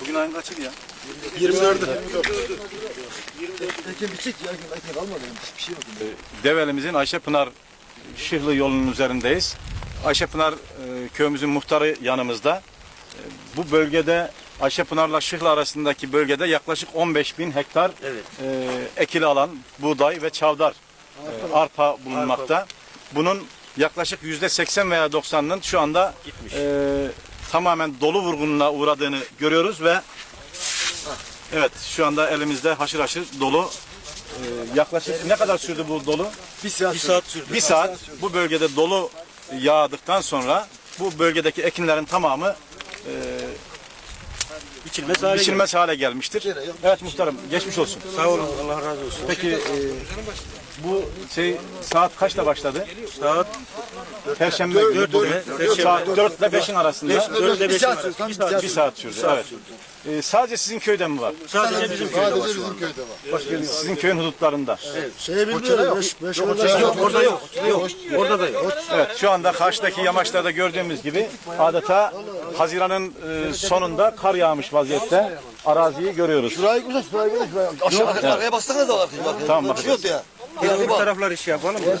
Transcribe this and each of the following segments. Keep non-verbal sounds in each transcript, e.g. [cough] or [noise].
Bugün ayın kaçıydı ya? 24'ü. Develimizin Ayşe Pınar Şıhlı yolunun üzerindeyiz. Ayşe Pınar e, köyümüzün muhtarı yanımızda. E, bu bölgede Ayşe Pınar'la Şıhlı arasındaki bölgede yaklaşık 15 bin hektar Evet. e, ekili alan buğday ve çavdar e, arpa bulunmakta. Bunun yaklaşık yüzde 80 veya 90'ının şu anda Gitmiş. e, tamamen dolu vurgununa uğradığını görüyoruz ve evet şu anda elimizde haşır haşır dolu. E, yaklaşık ne kadar sürdü bu dolu? Bir saat, sürdü. Bir saat bu bölgede dolu yağdıktan sonra bu bölgedeki ekinlerin tamamı Biçilmez hale biçilmez hale gelmiştir. Evet muhtarım geçmiş olsun. Sağ olun. Allah razı olsun. Peki e, bu şey saat kaçta başladı? Saat Perşembe günü saat 4 ile 5'in arasında 4 ile 5'in saat arası. sürdü, Bir saat. bir saat sürdü. Evet. E, sadece sizin köyde mi var? Sadece bizim köyde var Sadece bizim köyde var. Sizin köyün hudutlarında. Şeye bilmiyorum. Beş, beş Yok orada yok. Yok. Orada da yok. Evet şu anda karşıdaki yamaçlarda gördüğümüz gibi adeta Haziran'ın e, sonunda kar yağmış vaziyette araziyi görüyoruz. Şurayı güzel, şurayı güzel, Aşağı arkaya bassanız da bakayım. bakayım. Tamam, Burada bir şey yok ya. Bu taraflar işi yapalım mı?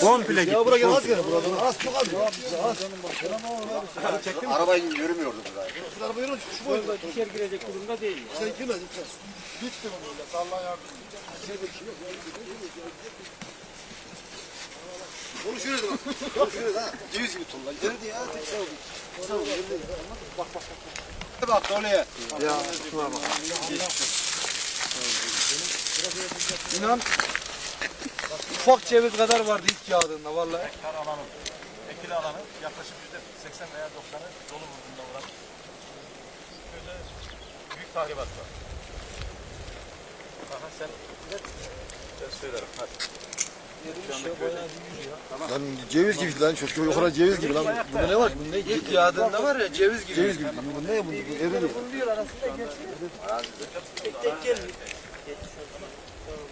Komple Ya buraya az gene buradan. Az çok az. Az. Arabayı yürümüyordu buraya. Araba yürüyor. Şu boyunda. İçeri girecek durumda değil. Sen girmez. Bitti bunu böyle. Allah yardım. Konuşuyoruz bak. Konuşuyoruz ha. Ceviz gibi tonlar. Eridi ya. Tek sağ oldu. Sağ eridi. Bak bak bak. Bak oraya. Ya şuna bak. İnan ufak ceviz kadar vardı ilk yağdığında vallahi. Kar alanı, ekili alanı yaklaşık yüzde 80 veya 90'ı dolu vurduğunda oran. Köyde büyük tahribat var. Aha sen ben söylerim hadi. Lan ceviz gibi lan çok çok yukarı ceviz gibi lan. Bunda ne var? Bunda İlk yağdığında var ya ceviz gibi. ceviz gibi. Bu ne bu? Bu eridi. Tek tek gelmiyor.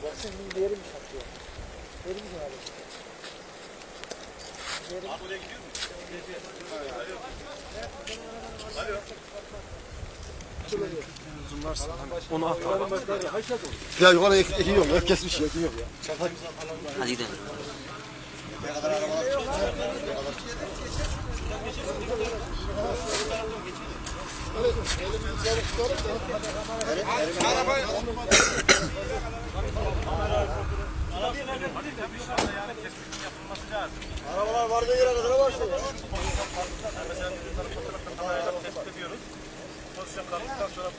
Baksana bir yerim çatlıyor. Yerim yani. Ya yukarı ek, ekin yok. Hep kesmiş ekin yok ya. Hadi gidelim. Arabalar vardığı yere kadar varsa ya. tespit ediyoruz. Pozisyon kaldıktan sonra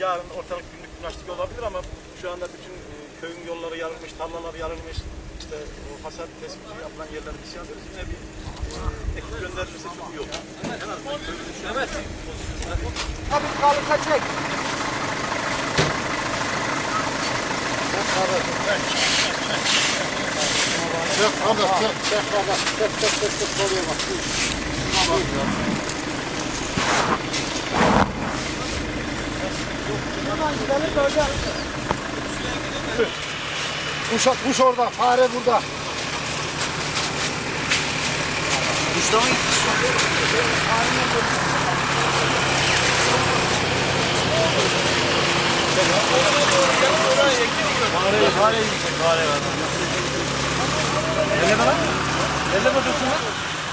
yarın ortalık günlük güneşlik olabilir ama şu anda bütün e, köyün yolları yarılmış, tarlalar yarılmış. İşte o hasar tespiti yapılan yerleri biz yapıyoruz. Yine bir ekip gönderilirse çok iyi olur. En azından şu an Tabii kalırsa çek. Çek Ahmet çek. Çek Ahmet. Çek çek çek çek. Soruya bak. Şuna bak ya. Kuş, kuş orada, fare burada. Kuşta mı gitmiş?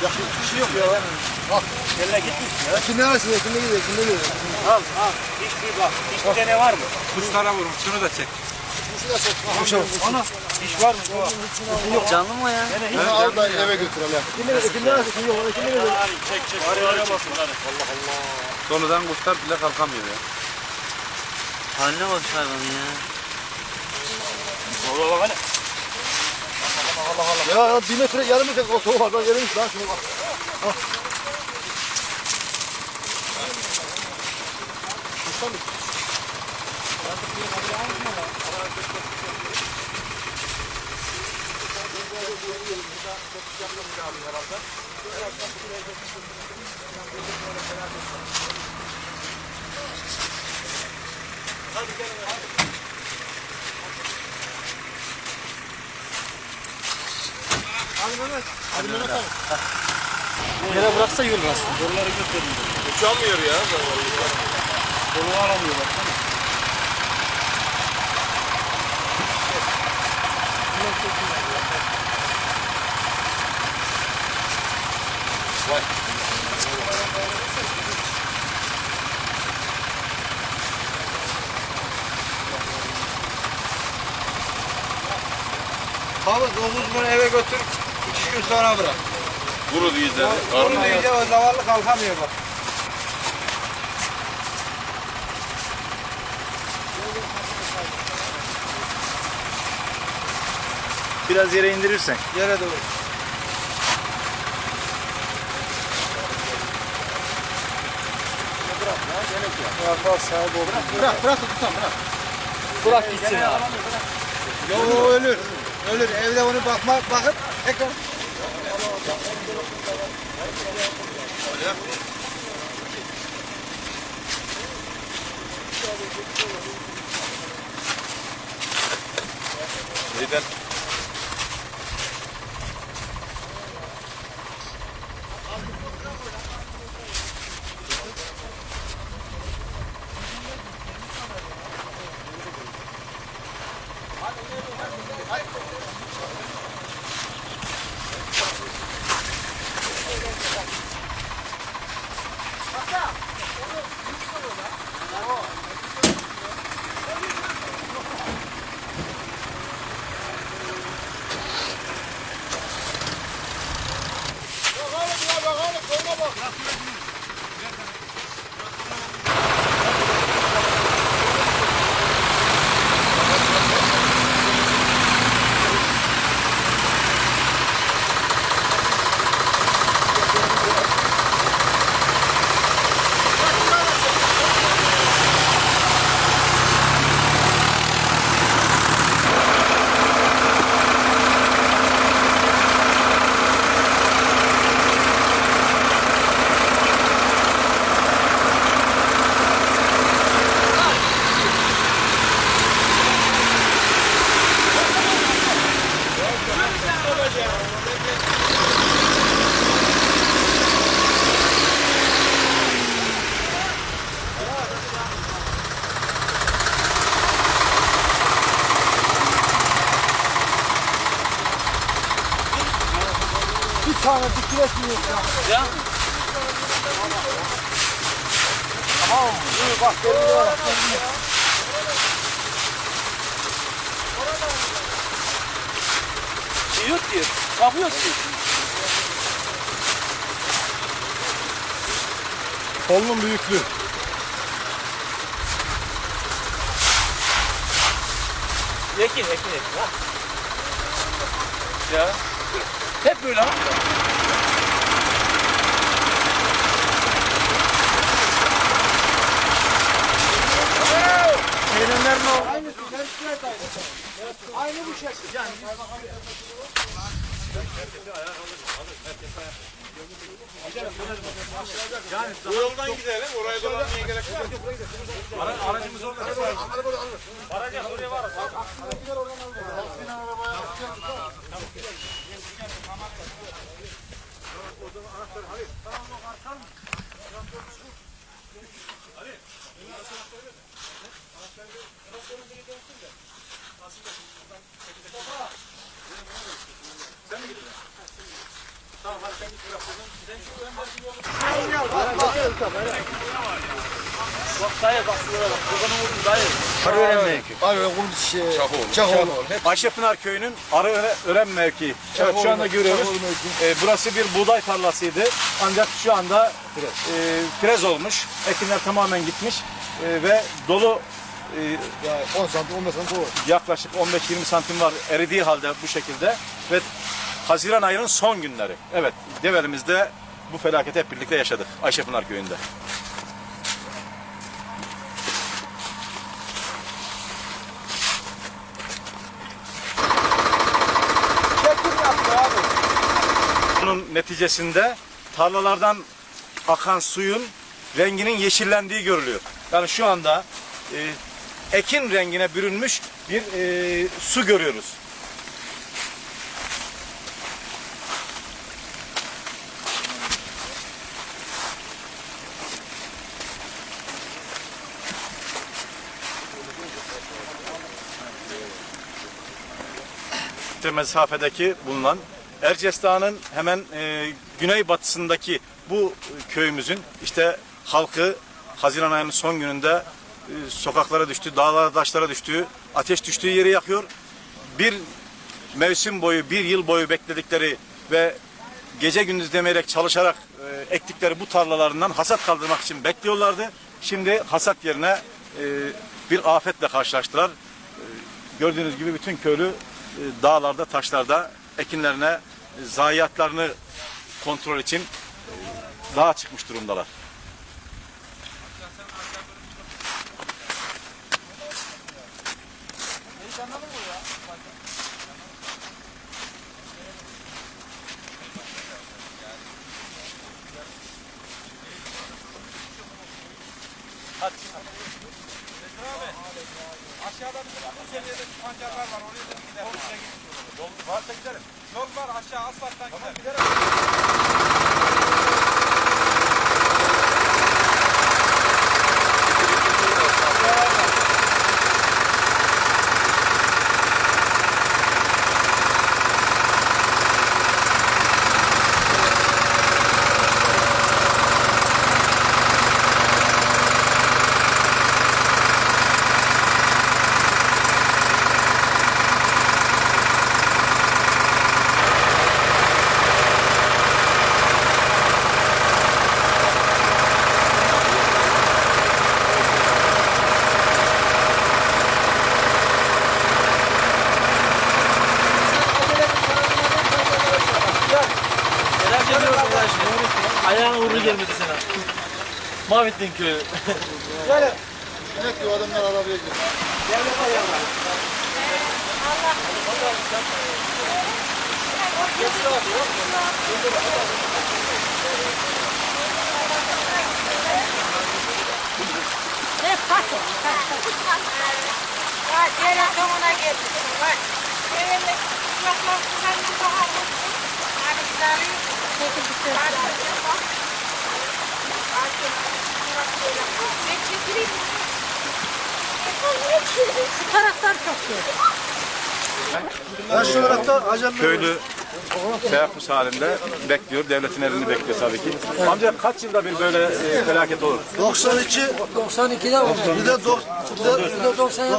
Ya bir şey yok ya. Bak. Eline gitmiş. Ekin neresi? Ekin ne gidiyor? Ekin ne gidiyor? Al al. Hiçbir bak. Hiçbir tane var mı? Kuşlara vurun. Şunu da çek. Ana iş var mı? Yok. Canlı mı ya? Bunu al da eve götürelim. Çek çek. Şunları çek şunları. Allah Allah. Sonradan kuşlar bile kalkamıyor ya. Haline bak şu hayvanın ya. Baba baba ne? Allah Allah. Ya bir metre yarım metre koltuğu var. Ben yerimiş lan şunu bak. Ah. Kuşlar mı? Burada yapacağım da abi herhalde. Herhalde buraya geçmiştim. Böyle beraber. Hadi gelin hadi. Hadi Mehmet. Hadi Mehmet abi. Yere bıraksa yürür aslında. Boruları götürdüm. Uçamıyor ya. Boru alamıyor baksana. Bunlar çok güzel. Havuz 9 gün eve götür. 2 gün sonra bırak. Vurur iyice. Onu iyice o zavallı kalkamıyor bak. Biraz yere indirirsen. Yere doğru. Bırak bak sağa doğru. Bırak bırak tutam bırak. Bırak gitsin abi. Yo ölür. Ölür. Evde onu bakma bakıp tekrar. Neden? Bir tane dikine sürüyor ya. Ya. Tamam. Dur bak geliyor. geliyor. Diyor ki. Kapıyor ki. Kolunun büyüklüğü. Ekin ekin ekin. Ha. Ya. Hep böyle ha. Sen şuraya aynı. Bu şekil. Yani. Bu yoldan gidelim. Oraya dolanmaya gerek yok. Ara, aracımız orada. Aracı oraya var. Bak dayı bak şuraya bak. Kurbanın vurdum dayı. Arıören mevki. Abi kum şey. Çakoğlu. Ayşepınar Köyü'nün Arıören mevkii. Evet şu anda görüyoruz. Ee, burası bir buğday tarlasıydı. Ancak şu anda e, frez olmuş. Ekinler tamamen gitmiş. E, ve dolu e, Ya 10 santim 15 santim olur. yaklaşık 15-20 santim var eridiği halde bu şekilde. Ve Haziran ayının son günleri. Evet Develimizde bu felaketi hep birlikte yaşadık. Ayşepınar Köyü'nde. Bunun neticesinde tarlalardan akan suyun renginin yeşillendiği görülüyor. Yani şu anda e, ekin rengine bürünmüş bir e, su görüyoruz. Mesafedeki bulunan Erciyes Dağı'nın hemen e, güneybatısındaki bu köyümüzün işte halkı Haziran ayının son gününde e, sokaklara düştü, dağlara taşlara düştü, ateş düştüğü yeri yakıyor. Bir mevsim boyu, bir yıl boyu bekledikleri ve gece gündüz demeyerek çalışarak e, ektikleri bu tarlalarından hasat kaldırmak için bekliyorlardı. Şimdi hasat yerine e, bir afetle karşılaştılar. E, gördüğünüz gibi bütün köylü dağlarda, taşlarda ekinlerine, e, zayiatlarını kontrol için e, dağa çıkmış durumdalar. Neler Mahvettin köyü. [laughs] Demek ki o adamlar arabaya gidiyor. Ne fatih? Ya şöyle sonuna gelmişsin bak. Hadi güzelim. Peki bir şey. Hadi bak. Ne çekileyim? Şu taraftan çok iyi. Olarak da acem Köylü teyakkuz halinde bekliyor, devletin elini bekliyor tabii ki. Amca kaç yılda bir böyle e, felaket olur? 92, 92'de oldu. bir de, do, bir de 90,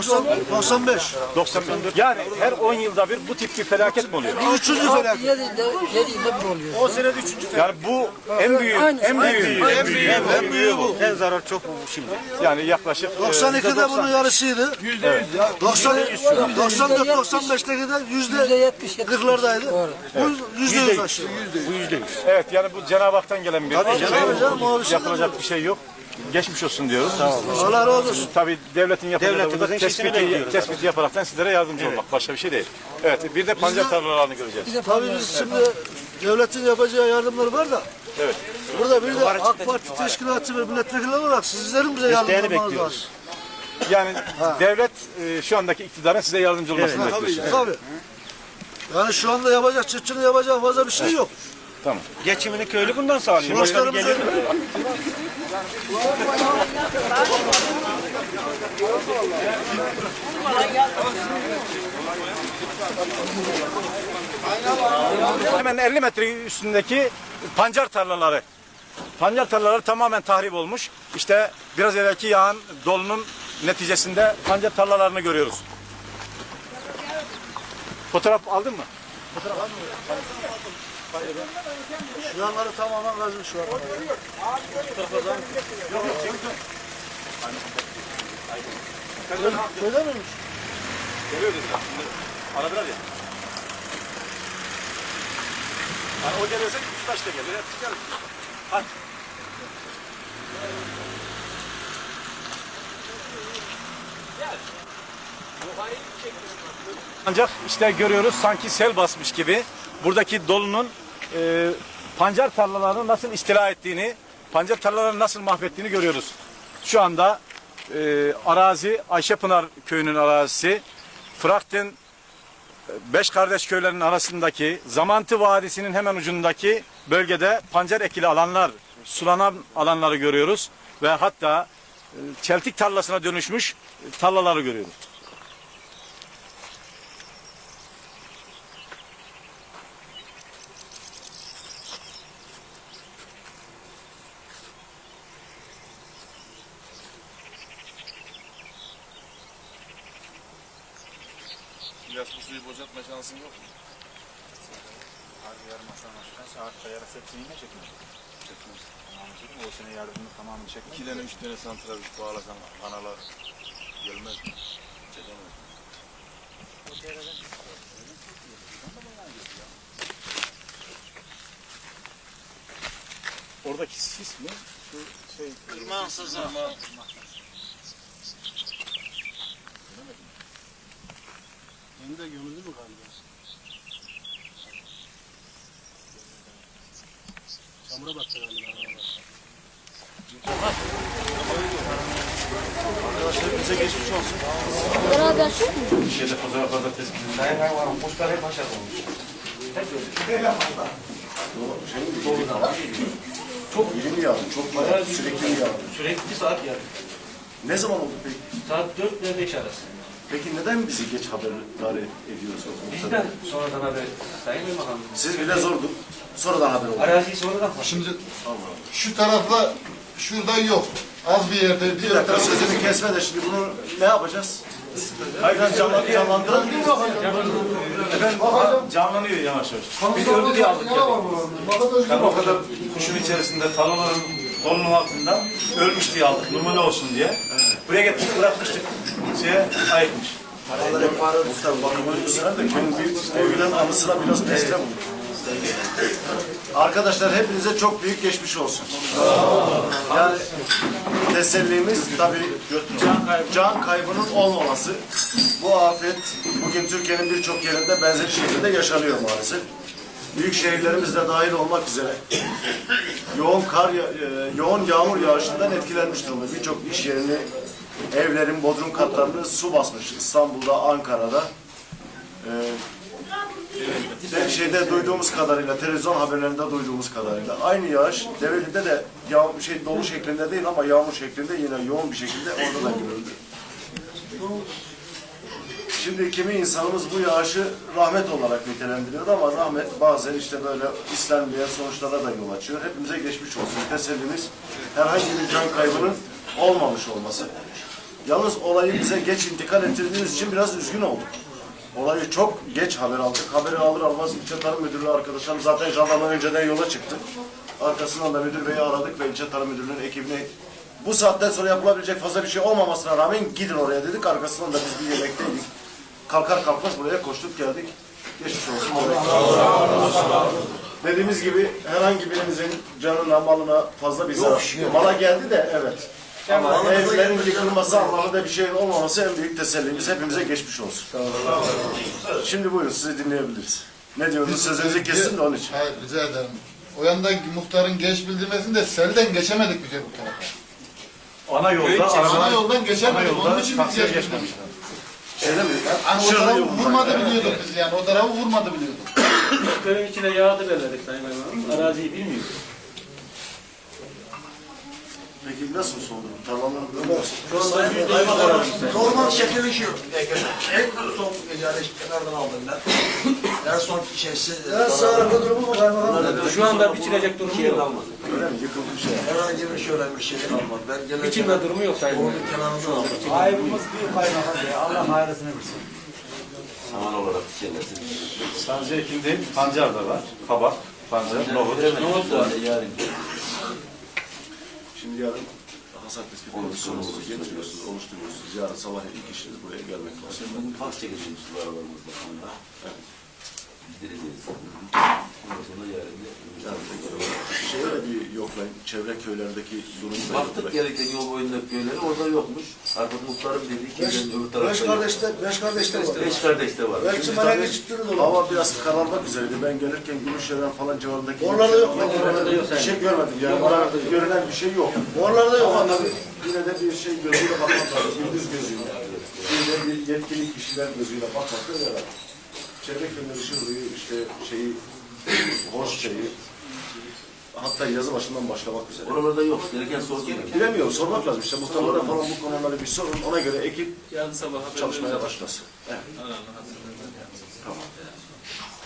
95. 90 Yani her 10 yılda bir bu tip bir felaket mi oluyor? Üçüncü felaket. 7'de 7'de bir oluyor. O senede üçüncü felaket. Yani bu en büyük, en büyüğü, en büyüğü, en büyüğü bu. En zarar çok bu şimdi. Yani yaklaşık e, 92'de bunun yarısıydı. %100. 90, 94, 95'teki de yüzde 70 40'lardaydı. Bu yüzde yüz aşağı. evet yani bu Cenab-ı Hak'tan gelen bir şey. Tabii şey yapılacak bir şey yok. Geçmiş olsun diyoruz. Allah razı olsun. Tabii devletin yapacağı Devletimizin burada şişini tespiti, bekliyoruz. tespiti yaparaktan sizlere yardımcı olmak. Başka bir şey değil. Evet bir de pancar tarlalarını göreceğiz. Tabii biz şimdi devletin yapacağı yardımları var da Evet. burada bir de AK Parti teşkilatı ve milletvekilleri olarak sizlerin bize yardım Desteğini olmanız lazım. Yani devlet e, şu andaki iktidarın size yardımcı olmasını Tabii, bekliyorsunuz. tabii. Yani şu anda yapacak, çiftçinin yapacak fazla bir şey yok. Tamam. Geçimini köylü bundan sağlıyor. Başka bir gelir. Hemen 50 metre üstündeki pancar tarlaları. Pancar tarlaları tamamen tahrip olmuş. İşte biraz evvelki yağan dolunun neticesinde pancar tarlalarını görüyoruz. Fotoğraf aldın mı? Şu yanları tamamen kazmış şu an. Köyde miymiş? Geliyor dediler. Şimdi aradılar ya. Yani o geliyorsa üç taş da gelir. Hep çıkarız. Hadi. Ancak işte görüyoruz sanki sel basmış gibi buradaki dolunun e, pancar tarlalarını nasıl istila ettiğini, pancar tarlalarını nasıl mahvettiğini görüyoruz. Şu anda e, arazi Ayşepınar köyünün arazisi. Fırat'ın Beş kardeş köylerinin arasındaki Zamantı Vadisi'nin hemen ucundaki bölgede pancar ekili alanlar, sulanan alanları görüyoruz ve hatta e, çeltik tarlasına dönüşmüş tarlaları görüyoruz. İlyas bu suyu boşaltma şansın yok mu? Harbi yarım aslan aşkına saatte yarısı hepsini yine çekmez. Çekmez. Tamam çekim o sene yardımını tamamını çekmez. İki tane üç tane santral bağlasan kanalar gelmez mi? Çekemez. Oradaki sis mi? Şu şey... Irmağın sızı. Hem de gömüldü mü galiba? Çamura battı galiba. Arkadaşlar bize geçmiş olsun. Beraber Şeyde fotoğraflarda tespit Sayın Kaymakam kuşlar hep aşağı olmuş. Çok iyi mi yağdı? Çok bayağı sürekli mi yağdı? Sürekli saat yani. Ne zaman oldu peki? Saat 4 ile 5 arası. Peki neden bizi geç haberdar ediyorsunuz? Bizden sonradan haber. Sayın Kaymakam. Siz bile zordu. Sonradan haber oldu. Araziyi sonradan Şimdi şu tarafla şurada yok. Az bir yerde Bir diğer dakika tarafta sözünü kesme de şimdi bunu ne yapacağız? Hayır canlan, canlandıralım mı? Efendim canlanıyor yavaş yavaş. Biz öldü diye aldık Ben o kadar kuşun içerisinde talaların kolunun altında ölmüş diye aldık numune olsun diye. Buraya getirdik bırakmıştık. Şeye ayıkmış. Muhtar bakımı üstüne de köyün bir övülen anısına biraz destek olun. Arkadaşlar hepinize çok büyük geçmiş olsun. Yani tesellimiz tabii can, can kaybının olmaması. Bu afet bugün Türkiye'nin birçok yerinde benzer şekilde yaşanıyor maalesef. Büyük şehirlerimizde dahil olmak üzere yoğun kar, ya- e, yoğun yağmur yağışından etkilenmiş durumda. Birçok iş yerini, evlerin bodrum katlarını su basmış. İstanbul'da, Ankara'da. Ee, şeyde duyduğumuz kadarıyla, televizyon haberlerinde duyduğumuz kadarıyla aynı yağış Develi'de de yağ, şey dolu şeklinde değil ama yağmur şeklinde yine yoğun bir şekilde orada da görüldü. Şimdi kimi insanımız bu yağışı rahmet olarak nitelendiriyor ama rahmet bazen işte böyle istenmeyen sonuçlara da yol açıyor. Hepimize geçmiş olsun. Tesellimiz herhangi bir can kaybının olmamış olması. Yalnız olayı bize geç intikal ettirdiğiniz için biraz üzgün olduk. Olayı çok geç haber aldık. Haberi alır almaz ilçe tarım müdürlüğü arkadaşlarım zaten jandarma önceden yola çıktı. Arkasından da müdür beyi aradık ve ilçe tarım müdürlüğünün ekibine bu saatten sonra yapılabilecek fazla bir şey olmamasına rağmen gidin oraya dedik. Arkasından da biz bir yemekteydik. Kalkar kalkmaz buraya koştuk geldik. Geçmiş olsun. Dediğimiz gibi herhangi birimizin canına, malına fazla bir zarar. Mala geldi de evet. Ama evlerin yıkılması anlamında bir şeyin olmaması en büyük tesellimiz. Hepimize geçmiş olsun. Şimdi buyurun sizi dinleyebiliriz. Ne diyorsunuz? Sözünüzü kessin de onun için. Hayır rica ederim. O yandaki muhtarın geç bildirmesini de selden geçemedik bir de bu tarafa. Ana yolda Ana arabalar yoldan ana geçemedik. Onun yolda için biz taksiye geç geçmemiş. bildirdik. Şeyde mi? Hani o tarafı yolundan. vurmadı biliyorduk biz yani. O tarafı vurmadı biliyorduk. Köyün içine yağdı belirledik Sayın Kaymakam. Araziyi bilmiyoruz. Peki nasıl sordu? Tarlaların durumu nasıl? Normal şekilleşiyor. En son gece kenardan aldım ben. En son şeysi... Ya sağlıklı durumu mu kaymakam? Şu anda biçilecek durumu yok. Öyle mi? Yıkılmış şey. Herhangi bir şöyle bir şey kalmadı. Ben gelen Biçilme durumu yok Sayın Onun Kaymakam. kenarından aldım. Ayıbımız büyük kaymakam ya. Allah hayırlısını versin. Sadece ekim değil, pancar da var. Kabak, pancar, nohut. Nohut da yarın. Şimdi yarın hasat tespit komisyonunuzu getiriyorsunuz, oluşturuyorsunuz. Yarın sabah ilk işiniz buraya gelmek lazım. Park çekeceğiz bu aralarımız bakımında. Bildireceğiz. Ondan sonra yarın da Şeye de bir yoklayın, çevre köylerindeki durumu da Baktık yoklayın. gereken yol boyundaki köyleri orada yokmuş. Artık muhtarım dedi ki ben öbür tarafta Beş yok. kardeşte, beş kardeşte var. Beş kardeş de var. Belki Şimdi bana tabii Hava biraz kararmak üzereydi. Ben gelirken Gümüşşehir'den falan civarındaki... Oralarda yok. Oralarda yok. Bir şey görmedim yani. Orada görülen bir şey yok. Oralarda yok. Ama tabii yine de bir şey gözüyle bakmak lazım. Gündüz gözüyle. Bir de bir yetkili kişiler gözüyle bakmak yarar. Çevre köyleri Şırlı'yı, işte şeyi, [coughs] Hoşça'yı, hatta yazı başından başlamak üzere. Oralarda yok. Gereken sordum. Bilemiyorum, sormak lazım. İşte muhtarlara falan bu konuları bir sorun. Ona göre ekip Yarın sabah çalışmaya başlasın. Evet.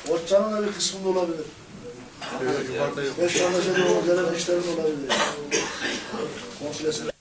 Otçanın da bir kısmında olabilir. Beş kardeşe de o gelen işlerin olabilir. Komplesi.